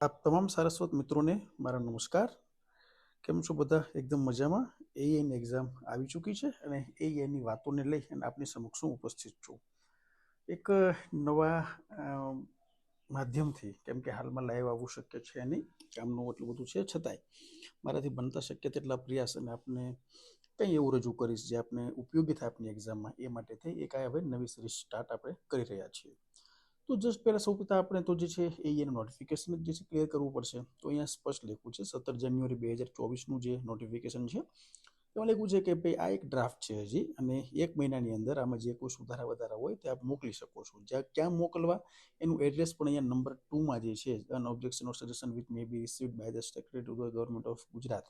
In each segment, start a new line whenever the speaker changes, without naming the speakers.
આપ તમામ સારસ્વત મિત્રોને મારા નમસ્કાર. કેમ છો બધા? એકદમ મજામાં. એઆઈની એક્ઝામ આવી ચૂકી છે અને એઆઈની વાતોને લઈ અને આપની સમક્ષ હું ઉપસ્થિત છું. એક નવા માધ્યમથી, કેમ કે હાલમાં લાઈવ આવવું શક્ય છે નહીં, કામનું એટલું બધું છે છતાંય, મારાથી બનતા શક્ય તેટલા પ્રયાસ અને આપને કંઈ એવું રજૂ કરીશ જે આપને ઉપયોગી થાય આપની એક્ઝામમાં એ માટે થઈ એક આ હવે નવી સિરીઝ સ્ટાર્ટ આપણે કરી રહ્યા છીએ. તો જસ્ટ પહેલાં સૌ પ્રથમ આપણે તો જે છે એ એનું નોટિફિકેશન જે છે ક્લિયર કરવું પડશે. તો અહીંયા સ્પષ્ટ લખ્યું છે, સત્તર જાન્યુઆરી બે હજાર ચોવીસનું જે નોટિફિકેશન છે, તેમાં લખ્યું છે કે ભાઈ આ એક ડ્રાફ્ટ છે હજી અને એક મહિનાની અંદર આમાં જે કોઈ સુધારા વધારા હોય તે આપ મોકલી શકો છો. જ્યાં ક્યાં મોકલવા એનું એડ્રેસ પણ અહીંયા નંબર ટુમાં જે છે an objection of suggestion with may be received by the secretary to the government of Gujarat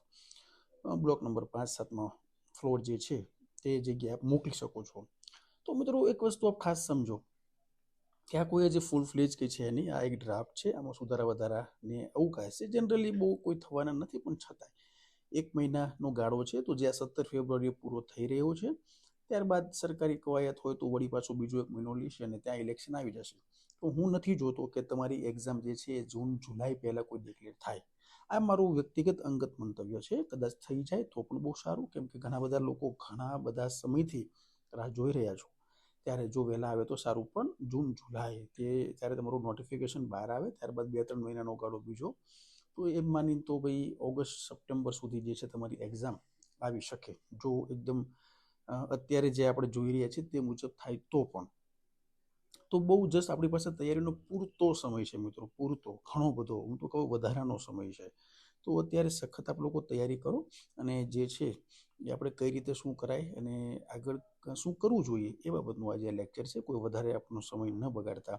block number પાંચ સાતમાં ફ્લોર જે છે, તે જગ્યાએ આપ મોકલી શકો છો. તો મિત્રો એક વસ્તુ આપ ખાસ સમજો. કે આ કોઈ હજી ફૂલ ફ્લેજ કંઈ છે નહીં. આ એક ડ્રાફ્ટ છે, આમાં સુધારા વધારાને અવકાશ છે. જનરલી બહુ કોઈ થવાના નથી, પણ છતાંય. એક મહિનાનો ગાળો છે, તો જે આ સત્તર ફેબ્રુઆરીએ પૂરો થઈ રહ્યો છે, ત્યારબાદ સરકારી કવાયત હોય તો વળી પાછો બીજો એક મહિનો લેશે અને ત્યાં ઇલેક્શન આવી જશે. તો હું નથી જોતો કે તમારી એક્ઝામ જે છે એ જૂન, જુલાઈ પહેલાં કોઈ ડિક્લેર થાય. આ મારું વ્યક્તિગત અંગત મંતવ્ય છે. કદાચ થઈ જાય તો પણ બહુ સારું, કેમ કે ઘણા બધા લોકો ઘણા બધા સમયથી રાહ જોઈ રહ્યા છો. ત્યારે જો વહેલા આવે તો સારું. પણ જૂન જુલાઈ તે ત્યારે તમારું નોટિફિકેશન બહાર આવે, ત્યારબાદ બે ત્રણ મહિનાનો ગાળો બીજો. તો એમ માની તો ભાઈ ઓગસ્ટ, સપ્ટેમ્બર સુધી જે છે તમારી એક્ઝામ આવી શકે. જો એકદમ અત્યારે જે આપણે જોઈ રહ્યા છીએ તે મુજબ થાય તો પણ. તો બહુ જસ્ટ આપણી પાસે તૈયારીનો પૂરતો સમય છે મિત્રો, પૂરતો, ઘણો બધો. હું તો કહું વધારાનો સમય છે. તો અત્યારે સખત આપ લોકો તૈયારી કરો અને જે છે એ આપણે કઈ રીતે શું કરાય અને આગળ શું કરવું જોઈએ એ બાબતનું આજે લેક્ચર છે. કોઈ વધારે આપણો સમય ન બગાડતા.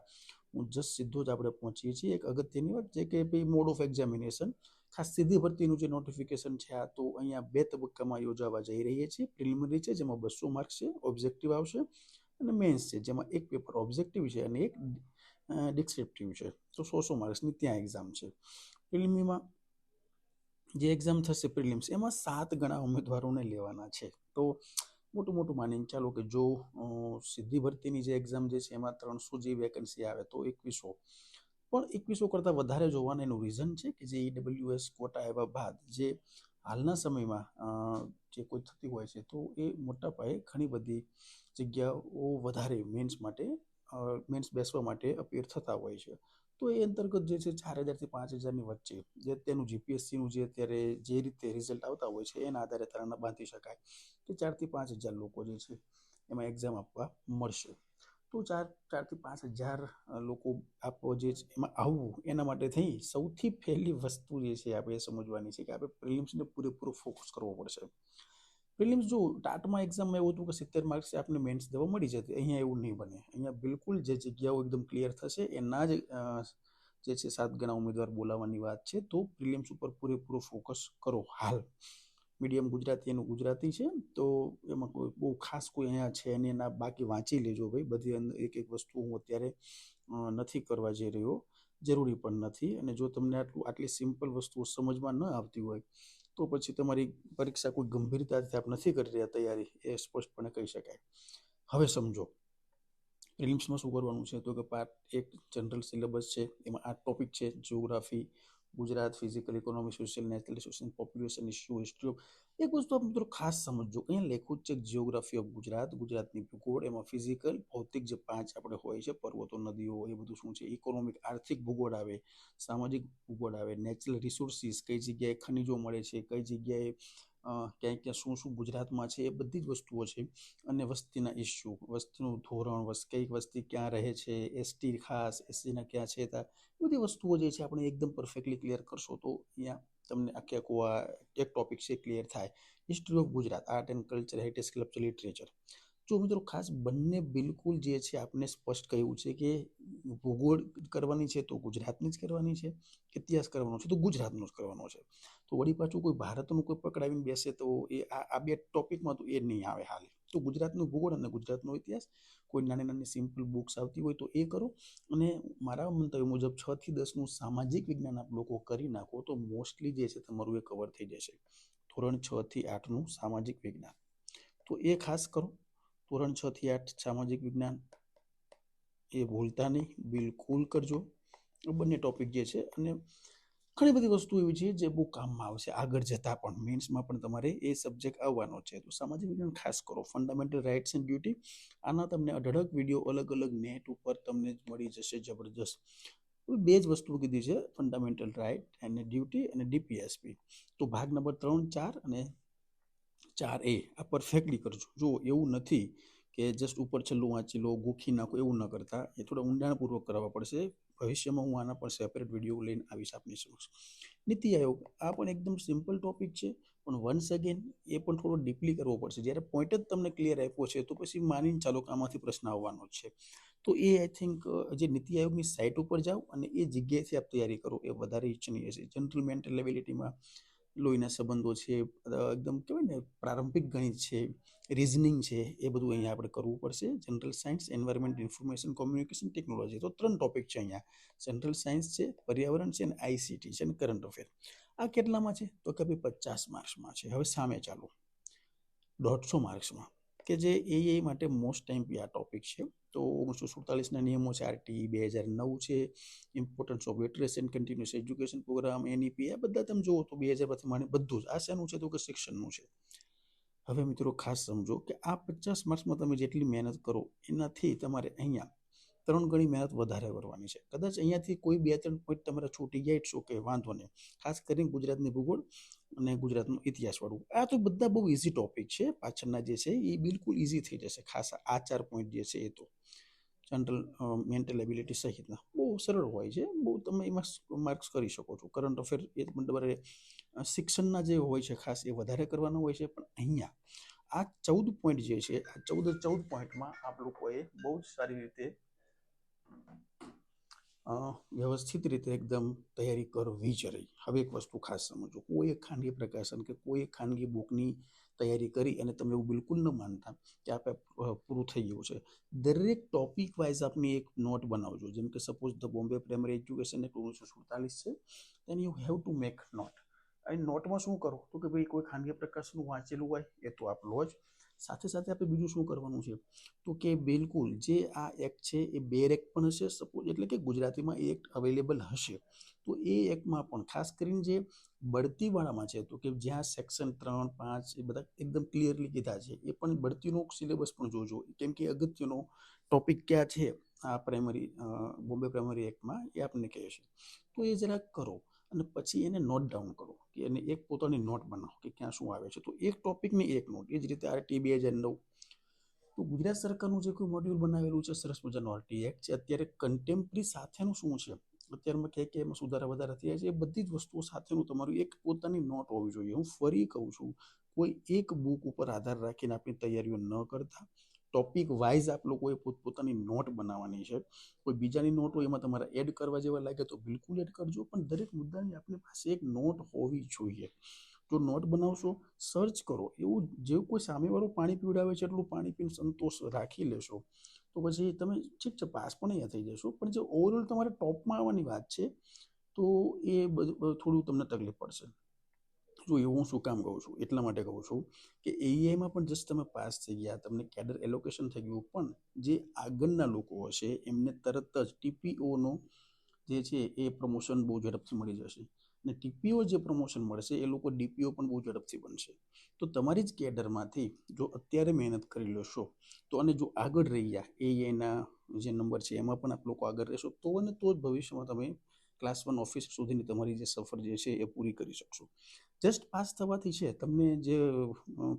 હું જસ્ટ સીધો જ આપણે પહોંચીએ છીએ. એક અગત્યની વાત છે કે ભાઈ મોડ ઓફ એક્ઝામિનેશન ખાસ સીધી ભરતીનું જે નોટિફિકેશન છે, આ તો અહીંયા બે તબક્કામાં યોજાવા જઈ રહીએ છીએ. પ્રિલિમિનરી છે, જેમાં બસો માર્ક્સ છે ઓબ્જેક્ટિવ આવશે અને મેન્સ છે, જેમાં એક પેપર ઓબ્જેક્ટિવ છે અને એક ડિસ્ક્રિપ્ટિવ છે. તો સો સો માર્ક્સની ત્યાં એક્ઝામ છે. પ્રિલિમીમાં જે એક્ઝામ થશે પ્રિલિમ્સ એમાં સાત ગણા ઉમેદવારોને લેવાના છે. તો મોટું મોટું માનીને ચાલો કે જો સીધી ભરતીની જે એક્ઝામ જે છે એમાં ત્રણસો જે વેકન્સી આવે તો એકવીસો. પણ એકવીસો કરતાં વધારે જોવાનું એનું રીઝન છે કે જે ઈડબ્લ્યુએસ કોટા આવ્યા બાદ જે હાલના સમયમાં જે કોઈ થતી હોય છે તો એ મોટા પાયે ઘણી બધી જગ્યાઓ વધારે મેન્સ માટે મેન્સ બેસવા માટે અપીર થતા હોય છે. તો એ અંતર્ગત જે છે ચાર હજારથી પાંચ હજારની વચ્ચે જે તેનું જીપીએસસીનું જે અત્યારે જે રીતે રિઝલ્ટ આવતા હોય છે, એના આધારે તારણા બાંધી શકાય કે ચારથી પાંચ હજાર લોકો જે છે એમાં એક્ઝામ આપવા મળશે. તો ચાર, ચારથી પાંચ હજાર લોકો આપવો જે છે એમાં આવવું એના માટે થઈ સૌથી પહેલી વસ્તુ જે છે આપણે સમજવાની છે કે આપણે પ્રિલિમ્સને પૂરેપૂરો ફોકસ કરવો પડશે. પ્રિલિમ્સ જો ટાટમાં એક્ઝામમાં એવું હતું કે સિત્તેર માર્ક્સ આપને મેન્સ દેવા મળી જતી. અહીંયા એવું નહીં બને. અહીંયા બિલકુલ જે જગ્યાઓ એકદમ ક્લિયર થશે, એના જ જે છે સાત ગણા ઉમેદવાર બોલાવવાની વાત છે, તો પ્રિલિમ્સ ઉપર પૂરેપૂરો ફોકસ કરો હાલ. મીડિયમ ગુજરાતી એનું ગુજરાતી છે, તો એમાં કોઈ બહુ ખાસ કોઈ અહીંયા છે અને એના બાકી વાંચી લેજો ભાઈ. બધી અંદર એક એક વસ્તુ હું અત્યારે નથી કરવા જઈ રહ્યો. જરૂરી પણ નથી. અને જો તમને આટલું, આટલી સિમ્પલ વસ્તુઓ સમજમાં ન આવતી હોય તો પછી તમારી પરીક્ષા કોઈ ગંભીરતાથી આપ નથી કરી રહ્યા તૈયારી, એ સ્પષ્ટપણે કહી શકાય. હવે સમજો પ્રિલિમ્સમાં શું કરવાનું છે? તો કે પાર્ટ એક જનરલ સિલેબસ છે, એમાં આ ટોપિક છે geography Gujarat physical economy social national social population issue history of એક વસ્તુ આપ મિત્રો ખાસ સમજો અહીંયા લેખું છે જિયોગ્રાફી ઓફ ગુજરાત, ગુજરાતની ભૂગોળ, એમાં ફિઝિકલ ભૌતિક જે પાંચ આપણે હોય છે, પર્વતો, નદીઓ, એ બધું શું છે? ઇકોનોમિક આર્થિક ભૂગોળ આવે, સામાજિક ભૂગોળ આવે નેચરલ રિસોર્સિસ કઈ જગ્યાએ ખનિજો મળે છે, કઈ જગ્યાએ અ, ક્યાંય ક્યાં શું શું ગુજરાતમાં છે એ બધી જ વસ્તુઓ છે. અને વસ્તીના ઇસ્યુ વસ્તીનું ધોરણ કઈ વસ્તી ક્યાં રહે છે એસટી ખાસ એસસીના ક્યાં છે ત્યાં બધી વસ્તુઓ જે છે આપણે એકદમ પરફેક્ટલી ક્લિયર કરશો તો અહીંયા તમને આખે આખું આ એક ટોપિક છે ક્લિયર થાય. History of Gujarat art and culture heritage sculpture literature જો મિત્રો ખાસ બંને બિલકુલ જે છે આપણે સ્પષ્ટ કહ્યું છે કે ભૂગોળ કરવાની છે તો ગુજરાતની જ કરવાની છે, ઇતિહાસ કરવાનો છે તો ગુજરાતનો જ કરવાનો છે. તો વળી પાછું કોઈ ભારતનું કોઈ પકડાવીને બેસે તો એ આ બે ટોપિકમાં તો એ નહીં આવે હાલ. તો ગુજરાતનું ભૂગોળ અને ગુજરાતનો ઇતિહાસ, કોઈ નાની નાની સિમ્પલ બુક્સ આવતી હોય તો એ કરો અને મારા મંતવ્ય મુજબ છ થી દસનું સામાજિક વિજ્ઞાન આપ લોકો કરી નાખો તો મોસ્ટલી જે છે તમારું એ કવર થઈ જશે. ધોરણ છ થી આઠનું સામાજિક વિજ્ઞાન. તો એ ખાસ કરો. ધોરણ છ થી આઠ સામાજિક વિજ્ઞાન એ ભૂલતા નહીં. બિલકુલ કરજો. બંને ટોપિક જે છે અને ઘણી બધી વસ્તુ એવી છે જે બહુ કામમાં આવશે આગળ જતાં પણ મેન્સમાં પણ તમારે એ સબ્જેક્ટ આવવાનો છે. તો સામાજિક વિજ્ઞાન ખાસ કરો. ફંડામેન્ટલ રાઇટ્સ એન્ડ ડ્યુટી આના તમને અઢળક વીડિયો અલગ અલગ નેટ ઉપર તમને મળી જશે જબરજસ્ત. બે જ વસ્તુ કીધી છે. ફંડામેન્ટલ રાઇટ અને ડ્યુટી અને ડીપીએસપી તો ભાગ નંબર ત્રણ, ચાર અને ચાર એ, આ પરફેક્ટલી કરજો. જો એવું નથી કે જસ્ટ ઉપર છેલ્લું વાંચી લો, ગોખી નાખો, એવું ન કરતા. એ થોડા ઊંડાણપૂર્વક કરવા પડશે. ભવિષ્યમાં હું આના પર સેપરેટ વીડિયો લઈને આવીશ આપની સમક્ષ. નીતિ આયોગ, આ પણ એકદમ સિમ્પલ ટોપિક છે, પણ વન્સ અગેન એ પણ થોડો ડીપલી કરવો પડશે. જ્યારે પોઈન્ટ જ તમને ક્લિયર આપ્યો છે, તો પછી માનીને ચાલો કે આમાંથી પ્રશ્ન આવવાનો છે. તો એ આઈ થિંક જે નીતિ આયોગની સાઇટ ઉપર જાઓ અને એ જગ્યાએથી આપ તૈયારી કરો, એ વધારે ઈચ્છનીય છે. જનરલ મેન્ટલ એબિલિટીમાં લોહીના સંબંધો છે એકદમ કહેવાય ને પ્રારંભિક ગણિત છે રિઝનિંગ છે, એ બધું અહીંયા આપણે કરવું પડશે. General science environment information communication technology તો ત્રણ ટોપિક છે અહીંયા. જનરલ સાયન્સ છે, પર્યાવરણ છે અને આઈસીટી છે અને કરંટ અફેર આ કેટલામાં છે? તો કે ભાઈ પચાસ માર્ક્સમાં છે. હવે સામે ચાલો. દોઢસો માર્ક્સમાં કે જે એ માટે મોસ્ટ ટાઈમ આ ટોપિક છે. તો ઓગણીસો સુડતાલીસના નિયમો છે આરટી બે હજાર નવ છે importance of literacy and continuous education programme NEP આ બધા તમે જુઓ તો બે હજાર પછી માને બધું જ. આ શેનું છે તો કે શિક્ષણનું છે. હવે મિત્રો ખાસ સમજો કે આ પચાસ માર્ક્સમાં તમે જેટલી મહેનત કરો એનાથી તમારે અહીંયા ત્રણ ગણી મહેનત વધારે કરવાની છે. કદાચ અહીંયાથી કોઈ બે ત્રણ પોઈન્ટ તમારે છૂટી જાય છો કે વાંધો નહીં. ખાસ કરીને ગુજરાતની ભૂગોળ અને ગુજરાતનો ઇતિહાસવાળું. આ તો બધા બહુ ઇઝી ટોપિક છે. પાછળના જે છે એ બિલકુલ ઇઝી થઈ જશે. ખાસ આ ચાર પોઈન્ટ જે છે એ તો. જનરલ મેન્ટલ એબિલિટી સહિતના. બહુ સરળ હોય છે. બહુ તમે એમાં માર્ક્સ કરી શકો છો. કરંટ અફેર એ તમારે શિક્ષણના જે હોય છે ખાસ એ વધારે કરવાના હોય છે. પણ અહીંયા આ ચૌદ પોઈન્ટ જે છે, આ ચૌદ ચૌદ પોઈન્ટમાં આપ લોકોએ બહુ જ સારી રીતે વ્યવસ્થિત રીતે એકદમ તૈયારી કરવી જ હવે એક વસ્તુ ખાસ સમજો કોઈ એક ખાનગી પ્રકાશન કે કોઈ એક ખાનગી બુકની તૈયારી કરી અને તમે એવું બિલકુલ ન માનતા કે આપણે પૂરું થઈ ગયું છે. દરેક ટોપિક વાઇઝ આપની એક નોટ બનાવજો. જેમ કે suppose the Bombay primary education એક ઓગણીસો સુડતાલીસ છે then you have to make note અને નોટમાં શું કરો? તો કે ભાઈ કોઈ ખાનગી પ્રકાશનું વાંચેલું હોય, એ તો આપ લો જ. સાથે સાથે આપણે બીજું શું કરવાનું છે? તો કે બિલકુલ જે આ એક્ટ છે એ બે એક્ટ પણ હશે સપોઝ એટલે કે ગુજરાતીમાં એ એક્ટ અવેલેબલ હશે. તો એ એક્ટમાં પણ ખાસ કરીને જે બઢતીવાળામાં છે, તો કે જ્યાં સેક્શન ત્રણ, પાંચ એ બધા એકદમ ક્લિયરલી કીધા છે, એ પણ બઢતીનો સિલેબસ પણ જોજો. કેમ કે અગત્યનો ટોપિક ક્યાં છે? આ પ્રાઇમરી બોમ્બે પ્રાઇમરી એક્ટમાં એ આપણને કહે છે. તો એ જરાક કરો. અને પછી એને નોટ ડાઉન કરો કે એને એક પોતાની નોટ બનાવો કે ક્યાં શું આવે છે. તો એક ટોપિકની એક નોટ એ જ રીતે આરટી બે હજાર નવ તો ગુજરાત સરકારનું જે કોઈ મોડ્યુલ બનાવેલું છે, સરસ મજાનો આરટી એક્ટ છે અત્યારે કન્ટેમ્પરી સાથેનું શું છે? અત્યારમાં કહે કે એમાં સુધારા વધારા થયા છે, એ બધી જ વસ્તુઓ સાથેનું તમારું એક પોતાની નોટ હોવી જોઈએ. હું ફરી કહું છું, કોઈ એક બુક ઉપર આધાર રાખીને આપણી તૈયારીઓ ન કરતા. ટોપિક વાઇઝ આપ લોકોએ પોતપોતાની નોટ બનાવવાની છે. કોઈ બીજાની નોટ હોય એમાં તમારે એડ કરવા જેવા લાગે તો બિલકુલ એડ કરજો, પણ દરેક મુદ્દાની આપણી પાસે એક નોટ હોવી જોઈએ. જો નોટ બનાવશો સર્ચ કરો. એવું જેવું કોઈ સામેવાળું પાણી પીવડાવે છે એટલું પાણી પીને સંતોષ રાખી લેશો. તો પછી તમે ઠીક છે, પાસ પણ અહીંયા થઈ જશો. પણ જે ઓવરઓલ તમારે ટોપમાં આવવાની વાત છે, તો એ બધું, થોડું તમને તકલીફ પડશે. જો એવું હું શું કામ કહું છું? એટલા માટે કહું છું કે એઈઆઈમાં પણ જસ્ટ તમે પાસ થઈ ગયા, તમને કેડર એલોકેશન થઈ ગયું, પણ જે આગળના લોકો હશે, એમને તરત જ ટીપીઓનો જે છે એ પ્રમોશન બહુ ઝડપથી મળી જશે. અને ટીપીઓ જે પ્રમોશન મળશે, એ લોકો ડીપીઓ પણ બહુ ઝડપથી બનશે. તો તમારી જ કેડરમાંથી જો અત્યારે મહેનત કરી લેશો, તો અને જો આગળ રહી ગયા એઆઈના જે નંબર છે, એમાં પણ આપ લોકો આગળ રહેશો, તો અને તો જ ભવિષ્યમાં તમે ક્લાસ વન ઓફિસ સુધીની તમારી જે સફર જે છે એ પૂરી કરી શકશો. જસ્ટ પાસ થવાથી છે, તમને જે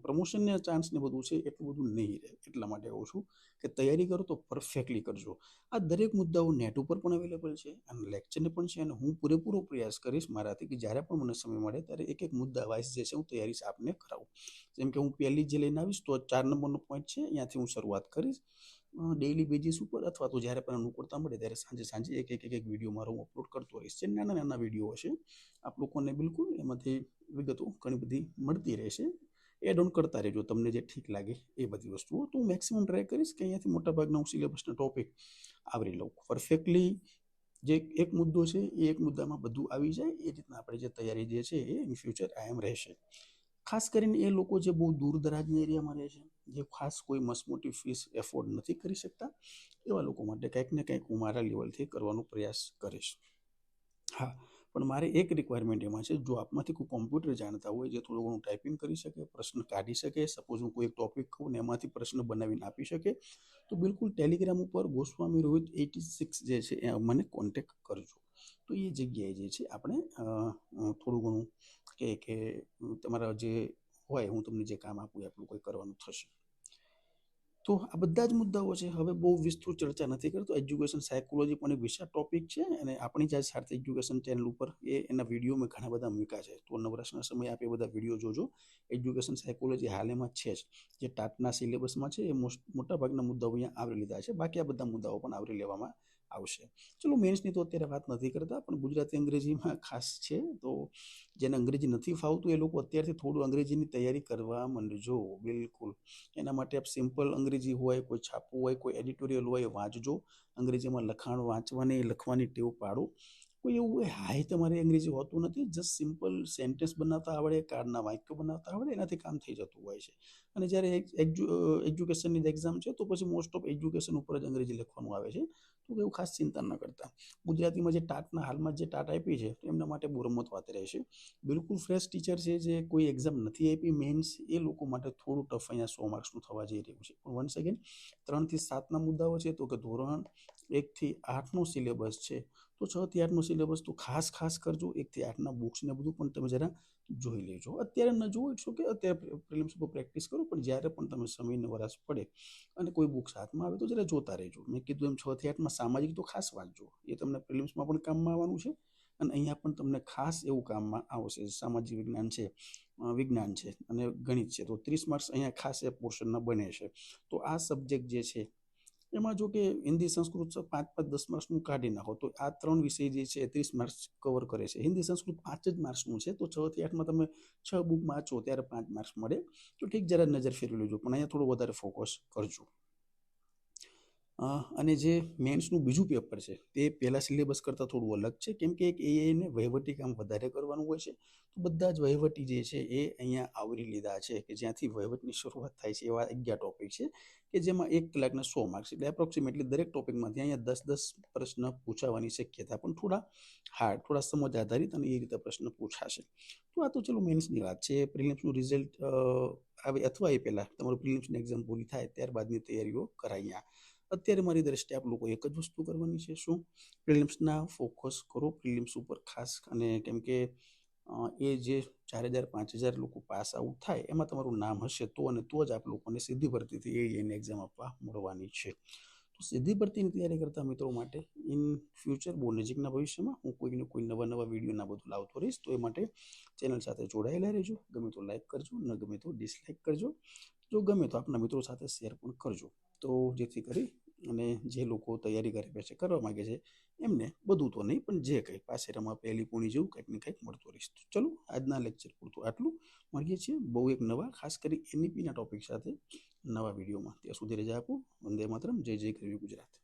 પ્રમોશનને ચાન્સ ને બધું છે, એટલું બધું નહીં રહે. એટલા માટે કહું છું કે તૈયારી કરો તો પરફેક્ટલી કરજો. આ દરેક મુદ્દાઓ નેટ ઉપર પણ અવેલેબલ છે અને લેક્ચરને પણ છે અને હું પૂરેપૂરો પ્રયાસ કરીશ મારાથી કે જ્યારે પણ મને સમય મળે ત્યારે એક એક મુદ્દા વાઇસ જે છે હું તૈયારી આપને કરાવું. જેમ કે હું પહેલી જે લઈને આવીશ તો ચાર નંબરનો પોઈન્ટ છે, અહીંયાથી હું શરૂઆત કરીશ. ડેઇલી બેઝિસ ઉપર અથવા તો જ્યારે પણ અનુકૂળતા મળે ત્યારે સાંજે સાંજે એક એક એક વીડિયો મારો હું અપલોડ કરતો રહીશ. જે નાના નાના વીડિયો હશે, આપ લોકોને બિલકુલ એમાંથી વિગતો ઘણી બધી મળતી રહેશે. એડ ઓન કરતા રહેજો, તમને જે ઠીક લાગે એ બધી વસ્તુઓ. તો હું મેક્સિમમ ટ્રાય કરીશ કે અહીંયાથી મોટાભાગના હું સિલેબસના ટોપિક આવરી લઉં. પરફેક્ટલી જે એક મુદ્દો છે એ એક મુદ્દામાં બધું આવી જાય. એ રીતના આપણે જે તૈયારી જે છે એ ઇન ફ્યુચર આયમ રહેશે. ખાસ કરીને એ લોકો જે બહુ દૂર દરાજના એરિયામાં રહે છે, જે ખાસ કોઈ મસમોટી ફીસ એફોર્ડ નથી કરી શકતા, એવા લોકો માટે કંઈક ને કંઈક હું મારા લેવલથી કરવાનો પ્રયાસ કરીશ. હા, પણ મારે એક રિક્વાયરમેન્ટ એમાં છે, જો આપમાંથી કોઈ કોમ્પ્યુટર જાણતા હોય, જે થોડું ઘણું ટાઈપિંગ કરી શકે, પ્રશ્ન કાઢી શકે સપોઝ હું કોઈ એક ટોપિક કહું ને એમાંથી પ્રશ્ન બનાવીને આપી શકે, તો બિલકુલ ટેલિગ્રામ ઉપર ગોસ્વામી રોહિત એટી સિક્સ જે છે, એ મને કોન્ટેક કરજો. તો એ જગ્યાએ જે છે આપણે થોડું ઘણું કે કે તમારા જે હોય, હું તમને જે કામ આપું એ આપણું કોઈ કરવાનું થશે. તો આ બધા જ મુદ્દાઓ છે, હવે બહુ વિસ્તૃત ચર્ચા નથી કરતો. એજ્યુકેશન સાયકોલોજી પણ એક વિશાળ ટોપિક છે અને આપણી જે સાર્થ એજ્યુકેશન ચેનલ ઉપર એ, એના વીડિયો મેં ઘણા બધા મૂક્યા છે. તો નવરાશના સમયે આપે બધા વીડિયો જોજો. એજ્યુકેશન સાયકોલોજી હાલમાં છે જ. જે ટાટના સિલેબસમાં છે એ મોસ્ટ મોટાભાગના મુદ્દાઓ અહીંયા આવરી લીધા છે. બાકી આ બધા મુદ્દાઓ પણ આવરી લેવામાં આવશે. ચલો મેન્સની તો અત્યારે વાત નથી કરતા, પણ ગુજરાતી અંગ્રેજીમાં ખાસ છે, તો જેને અંગ્રેજી નથી ફાવતું, એ લોકો અત્યારથી થોડું અંગ્રેજીની તૈયારી કરવા માંડજો, બિલકુલ. એના માટે આપ સિમ્પલ અંગ્રેજી હોય, કોઈ છાપવું હોય, કોઈ એડિટોરિયલ હોય વાંચજો. અંગ્રેજીમાં લખાણ વાંચવાની લખવાની ટેવ પાડો. કોઈ એવું હાઈ તમારે અંગ્રેજી હોતું નથી. જસ્ટ સિમ્પલ સેન્ટેન્સ બનાવતા આવડે કાર્ડના વાક્યો બનાવતા આવડે, એનાથી કામ થઈ જતું હોય છે. અને જ્યારે એજ્યુકેશનની એક્ઝામ છે, તો પછી મોસ્ટ ઓફ એજ્યુકેશન ઉપર જ અંગ્રેજી લખવાનું આવે છે. તો એવું ખાસ ચિંતા ન કરતા. ગુજરાતીમાં જે ટાટના હાલમાં જે ટાટ આપી છે એમના માટે બહુ રમત વાત રહેશે બિલકુલ ફ્રેશ ટીચર છે જે કોઈ એક્ઝામ નથી આપી મેન્સ એ લોકો માટે થોડું ટફ અહીંયા સો માર્ક્સનું થવા જઈ રહ્યું છે. પણ વન સેકન્ડ ત્રણથી સાતના મુદ્દાઓ છે, તો કે ધોરણ એકથી આઠનો સિલેબસ છે. તો છ થી આઠનો સિલેબસ તો ખાસ ખાસ કરજો. એકથી આઠના બુક્સને બધું પણ તમે જરા જોઈ લેજો. અત્યારે ન જોવો ઇટ્સ કે અત્યારે પ્રિલિમ્સ ઉપર પ્રેક્ટિસ કરો, પણ જ્યારે પણ તમે સમયને વરસ પડે અને કોઈ બુક્સ હાથમાં આવે તો જરા જોતા રહેજો. મેં કીધું એમ છ થી આઠમાં સામાજિક તો ખાસ વાંચજો. એ તમને પ્રિલિમ્સમાં પણ કામમાં આવવાનું છે અને અહીંયા પણ તમને ખાસ એવું કામમાં આવશે. સામાજિક વિજ્ઞાન છે વિજ્ઞાન છે અને ગણિત છે. તો ત્રીસ માર્ક્સ અહીંયા ખાસ એ પોર્શનના બને છે. તો આ સબ્જેક્ટ જે છે એમાં જો કે હિન્દી સંસ્કૃત પાંચ પાંચ દસ માર્ક્સનું કાઢી નાખો, તો આ ત્રણ વિષય જે છે ત્રીસ માર્ક્સ કવર કરે છે. હિન્દી સંસ્કૃત પાંચ જ માર્ક્સનું છે, તો છ થી આઠમાં તમે છ બુક વાંચો, ત્યારે પાંચ માર્ક્સ મળે. તો ઠીક, જરા નજર ફેરવી લેજો, પણ અહીંયા થોડો વધારે ફોકસ કરજો. અને જે મેન્સનું બીજું પેપર છે, તે પહેલાં સિલેબસ કરતાં થોડું અલગ છે. કેમ કે એક એને વહીવટી કામ વધારે કરવાનું હોય છે, તો બધા જ વહીવટી જે છે, એ અહીંયા આવરી લીધા છે કે જ્યાંથી વહીવટની શરૂઆત થાય છે, એવા અગિયાર ટોપિક છે કે જેમાં એક કલાકના સો માર્ક્સ એટલે એપ્રોક્સિમેટલી દરેક ટોપિકમાંથી અહીંયા દસ દસ પ્રશ્ન પૂછાવાની શક્યતા પણ થોડા હાર્ડ થોડા સમજ આધારિત અને એ રીતે પ્રશ્ન પૂછાશે. તો આ તો ચલો મેન્સની વાત છે. પ્રિલિમ્સનું રિઝલ્ટ આવે અથવા એ પહેલાં તમારું પ્રિલિમ્સની એક્ઝામ પૂરી થાય ત્યારબાદની તૈયારીઓ કરાઅહીંયા અત્યારે મારી દ્રષ્ટિએ આપ લોકો એક જ વસ્તુ કરવાની છે. શું? પ્રિલિમ્સના ફોકસ કરો, પ્રિલિમ્સ ઉપર ખાસ અને કેમ કે એ જે ચાર હજાર, પાંચ હજાર લોકો પાસ આઉટ થાય, એમાં તમારું નામ હશે તો અને તો જ આપ લોકોને સીધી ભરતીથી એ એની એક્ઝામ આપવા મળવાની છે. તો સીધી ભરતીની તૈયારી કરતા મિત્રો માટે ઇન ફ્યુચર બહુ નજીકના ભવિષ્યમાં હું કોઈને કોઈ નવા નવા વિડીયોના બધું લાવતો રહીશ, તો એ માટે ચેનલ સાથે જોડાયેલા રહેજો. ગમે તો લાઇક કરજો, ન ગમે તો ડિસલાઇક કરજો. જો ગમે તો આપના મિત્રો સાથે શેર પણ કરજો. તો જેથી કરી અને જે લોકો તૈયારી કરે છે કરવા માગે છે, એમને બધું તો નહીં, પણ જે કંઈ પાસે રમા પહેલી પૂણી જેવું કંઈક ને કંઈક મળતું રહીશ. ચલો, આજના લેક્ચર પૂરતું આટલું. મળીએ છીએ બહુ એક નવા, ખાસ કરી એનઈપીના ટોપિક સાથે નવા વિડીયોમાં ત્યાં સુધી રજા આપો. વંદે માતરમ. જય જય કરવી ગુજરાત.